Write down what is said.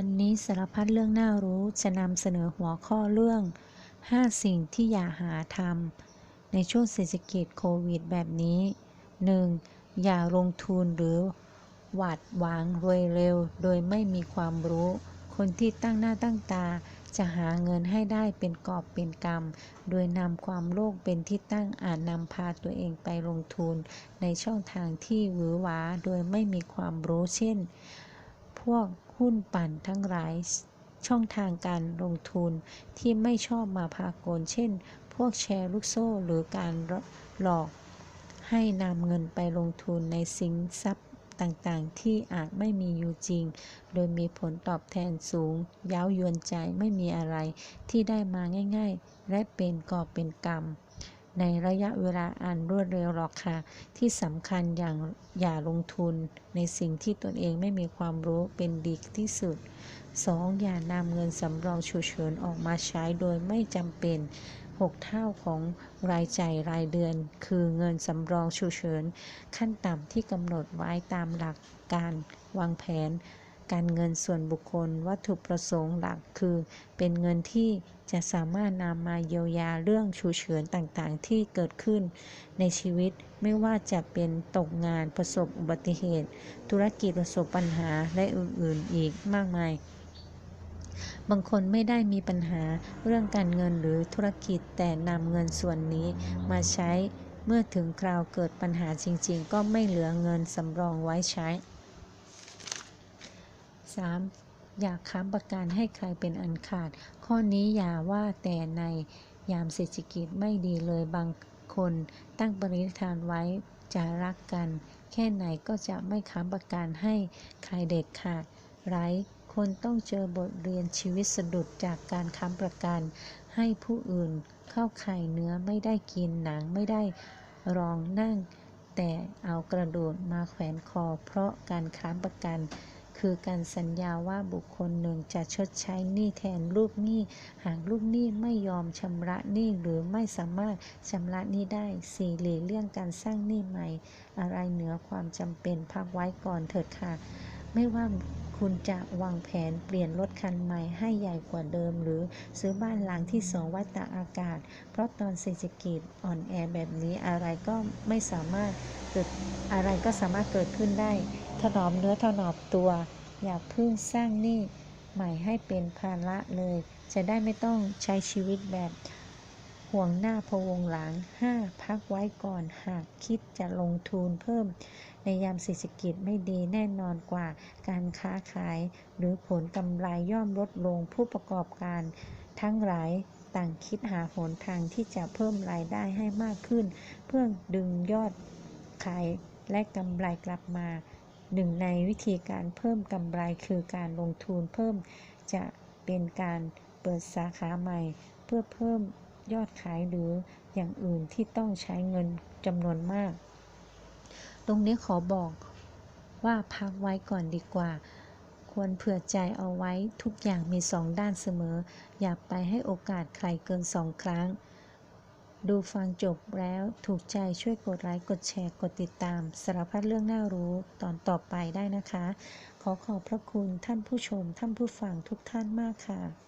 วันนี้สารพัดเรื่องน่ารู้จะนำเสนอหัวข้อเรื่อง 5 สิ่งที่อย่าหาทำในช่วงเศรษฐกิจโควิดแบบนี้ 1. อย่าลงทุนหรือหวาดหวังรวยเร็ว โดยไม่มีความรู้ คนที่ตั้งหน้าตั้งตาจะหาเงินให้ได้เป็นกอบเป็นกำโดยนำความโลภเป็นที่ตั้งอาจนำพาตัวเองไปลงทุน ในช่องทางที่หวือหวาโดยไม่มีความรู้เช่น วกหุ้นปั่นทั้งหลายช่องทางการลงทุนที่ไม่ชอบมาพากล เช่น พวกแชร์ลูกโซ่หรือการหลอกให้นำเงินไปลงทุนในสินทรัพย์ต่างๆ ที่อาจไม่มีอยู่จริง โดยมีผลตอบแทนสูงเย้ายวนใจไม่มีอะไรที่ได้มาง่าย ๆ และเป็นกอบเป็นกรรม ในระยะเวลาอันรวดเร็วหรอกค่ะ ที่สำคัญอย่างอย่าลงทุนในสิ่งที่ตนเองไม่มีความรู้เป็นดีที่สุด 2. อย่านำเงินสำรองฉุกเฉินออกมาใช้โดยไม่จำเป็น 6 เท่าของรายจ่ายรายเดือน คือเงินสำรองฉุกเฉินขั้นต่ำที่กำหนดไว้ตามหลักการวางแผน การเงินส่วนบุคคลวัตถุประสงค์หลักคือ เป็นเงินที่จะสามารถนำมาเยียวยาเรื่องฉุกเฉินต่างๆ ที่เกิดขึ้น ในชีวิตไม่ว่าจะเป็นตกงานประสบอุบัติเหตุ ธุรกิจประสบปัญหาและอื่นๆอีกมากมาย บางคนไม่ได้มีปัญหาเรื่องการเงินหรือธุรกิจแต่นำเงินส่วนนี้มาใช้เมื่อถึงคราวเกิดปัญหาจริงๆ ก็ไม่เหลือเงินสำรองไว้ใช้ 3. อย่าค้ำประกันให้ใครเป็นอันขาด ข้อนี้อย่าว่าแต่ในยามเศรษฐกิจไม่ดีเลยบางคนตั้งปณิธานไว้จะรักกัน แค่ไหนก็จะไม่ค้ำประกันให้ใครเด็ดขาดไร้คนต้องเจอบทเรียนชีวิตสะดุดจากการค้ำประกัน ให้ผู้อื่นเข้าไข่เนื้อไม่ได้กินหนังไม่ได้รองนั่ง แต่เอากระดูดมาแขวนคอเพราะการค้ำประกัน คือการสัญญาว่าบุคคลหนึ่งจะชดใช้หนี้แทนลูกหนี้ หากลูกหนี้ไม่ยอมชำระหนี้หรือไม่สามารถชำระหนี้ได้สี่หลีกเลี่ยงการสร้างหนี้ใหม่ อะไรเหนือความจำเป็นพักไว้ก่อนเถิดค่ะ ไม่ว่าคุณจะวางแผนเปลี่ยนรถคันใหม่ให้ใหญ่กว่าเดิม หรือซื้อบ้านหลังที่สองไว้ตากอากาศ เพราะตอนเศรษฐกิจอ่อนแอแบบนี้อะไรก็ไม่สามารถเกิดอะไรก็สามารถเกิดขึ้นได้ ถนอมเนื้อถนอมตัว อย่าพิ่งสร้างหนี้ใหม่ให้เป็นภาระเลย จะได้ไม่ต้องใช้ชีวิตแบบห่วงหน้าพวงหลัง 5. พักไว้ก่อนหากคิดจะลงทุนเพิ่ม ในยามเศรษฐกิจไม่ดีแน่นอนกว่าการค้าขาย หรือผลกำไรย่อมลดลงผู้ประกอบการ ทั้งหลายต่างคิดหาหนทางที่จะเพิ่มรายได้ให้มากขึ้น เพื่อดึงยอดขายและกำไรกลับมา หนึ่งในวิธีการเพิ่มกำไรคือการลงทุนเพิ่มจะเป็นการเปิดสาขาใหม่ เพื่อเพิ่มยอดขายหรืออย่างอื่นที่ต้องใช้เงินจำนวนมาก ตรงนี้ขอบอกว่าพักไว้ก่อนดีกว่า ควรเผื่อใจเอาไว้ทุกอย่างมีสองด้านเสมอ อย่าไปให้โอกาสใครเกินสองครั้ง ดูฟังจบแล้วถูกใจช่วยกดไลค์ กดแชร์ กดติดตาม สารพัดเรื่องน่ารู้ตอนต่อไปได้นะคะ ขอขอบพระคุณท่านผู้ชม ท่านผู้ฟังทุกท่านมากค่ะ